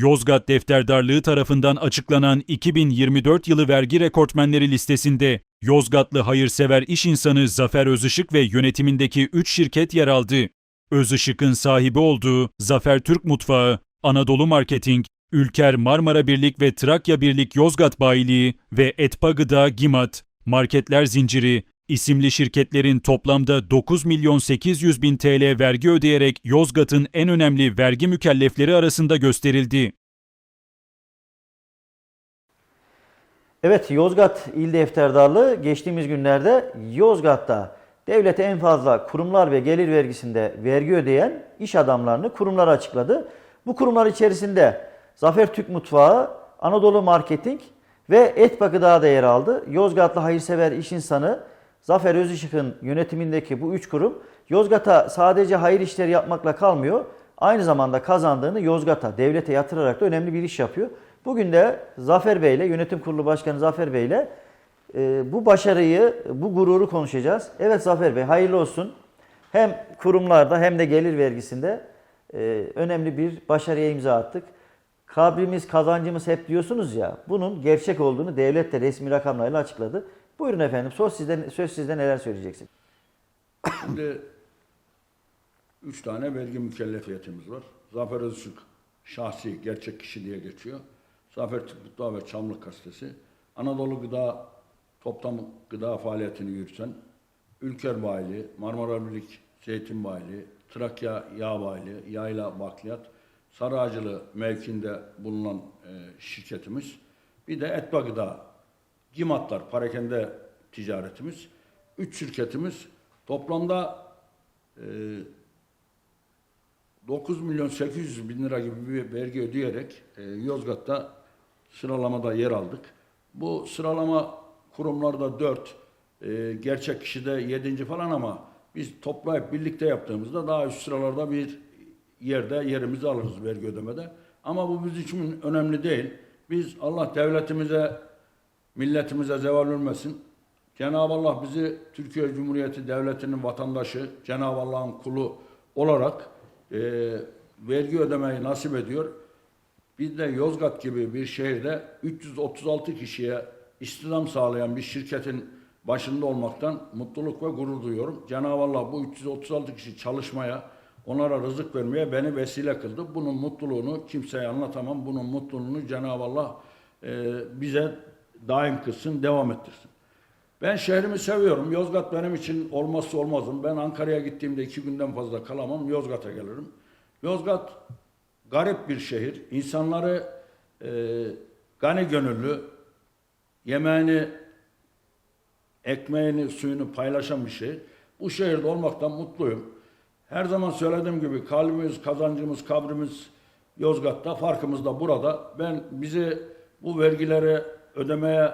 Yozgat Defterdarlığı tarafından açıklanan 2024 yılı vergi rekortmenleri listesinde Yozgatlı hayırsever iş insanı Zafer Özışık ve yönetimindeki 3 şirket yer aldı. Özışık'ın sahibi olduğu Zafer Türk Mutfağı, Anadolu Marketing, Ülker Marmara Birlik ve Trakya Birlik Yozgat Bayiliği ve Etpa Gıda Gimat, Marketler Zinciri, isimli şirketlerin toplamda 9 milyon 800 bin TL vergi ödeyerek Yozgat'ın en önemli vergi mükellefleri arasında gösterildi. Evet Yozgat İl Defterdarlığı geçtiğimiz günlerde Yozgat'ta devlete en fazla kurumlar ve gelir vergisinde vergi ödeyen iş adamlarını kurumlara açıkladı. Bu kurumlar içerisinde Zafer Türk Mutfağı, Anadolu Marketing ve Etpa Gıda da yer aldı. Yozgatlı hayırsever iş insanı Zafer Özışık'ın yönetimindeki bu üç kurum Yozgat'a sadece hayır işleri yapmakla kalmıyor. Aynı zamanda kazandığını Yozgat'a, devlete yatırarak da önemli bir iş yapıyor. Bugün de Zafer Bey ile, yönetim kurulu başkanı Zafer Bey ile e, bu başarıyı, bu gururu konuşacağız. Evet Zafer Bey hayırlı olsun. Hem kurumlarda hem de gelir vergisinde e, önemli bir başarıya imza attık. Kabrimiz, kazancımız hep diyorsunuz ya, bunun gerçek olduğunu devlet de resmi rakamlarıyla açıkladı. Buyurun efendim, söz sizden, söz sizden neler söyleyeceksiniz? Şimdi üç tane vergi mükellefiyetimiz var. Zafer Özışık şahsi gerçek kişi diye geçiyor. Zafer Mutfağı ve Çamlık Gazetesi. Anadolu Gıda toplam gıda faaliyetini yürüten Ülker Bayili, Marmara Birlik Zeytin Bayili, Trakya Yağ Bayili, Yayla Bakliyat, Sarıacılı mevkinde bulunan e, şirketimiz. Bir de Etba Gıda, Gimatlar, parakende ticaretimiz. Üç şirketimiz toplamda e, 9 milyon 800 bin lira gibi bir vergi ödeyerek e, Yozgat'ta sıralamada yer aldık. Bu sıralama kurumlarda 4, e, gerçek kişide 7. falan ama biz toplayıp birlikte yaptığımızda daha üst sıralarda bir yerde yerimizi alırız vergi ödemede. Ama bu bizim için önemli değil. Biz Allah devletimize, milletimize zeval vermesin. Cenab-ı Allah bizi Türkiye Cumhuriyeti Devleti'nin vatandaşı, Cenab-ı Allah'ın kulu olarak e, vergi ödemeyi nasip ediyor. Biz de Yozgat gibi bir şehirde 336 kişiye istihdam sağlayan bir şirketin başında olmaktan mutluluk ve gurur duyuyorum. Cenab-ı Allah bu 336 kişi çalışmaya, onlara rızık vermeye beni vesile kıldı. Bunun mutluluğunu kimseye anlatamam. Bunun mutluluğunu Cenab-ı Allah e, bize daim kılsın, devam ettirsin. Ben şehrimi seviyorum. Yozgat benim için olmazsa olmazım. Ben Ankara'ya gittiğimde iki günden fazla kalamam. Yozgat'a gelirim. Yozgat garip bir şehir. İnsanları e, gani gönüllü, yemeğini, ekmeğini, suyunu paylaşan bir şehir. Bu şehirde olmaktan mutluyum. Her zaman söylediğim gibi kalbimiz, kazancımız, kabrimiz Yozgat'ta, farkımız da burada. Ben bizi bu vergileri ödemeye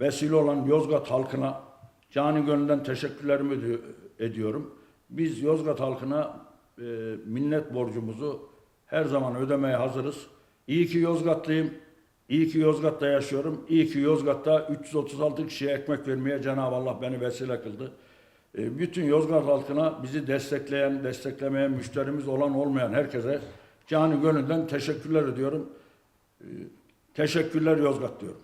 vesile olan Yozgat halkına cani gönülden teşekkürlerimi edi- ediyorum. Biz Yozgat halkına e, minnet borcumuzu her zaman ödemeye hazırız. İyi ki Yozgatlıyım. İyi ki Yozgat'ta yaşıyorum. İyi ki Yozgat'ta 336 kişiye ekmek vermeye Cenab-ı Allah beni vesile kıldı. E, bütün Yozgat halkına bizi destekleyen, desteklemeye müşterimiz olan olmayan herkese cani gönülden teşekkürler ediyorum. E, teşekkürler Yozgat diyorum.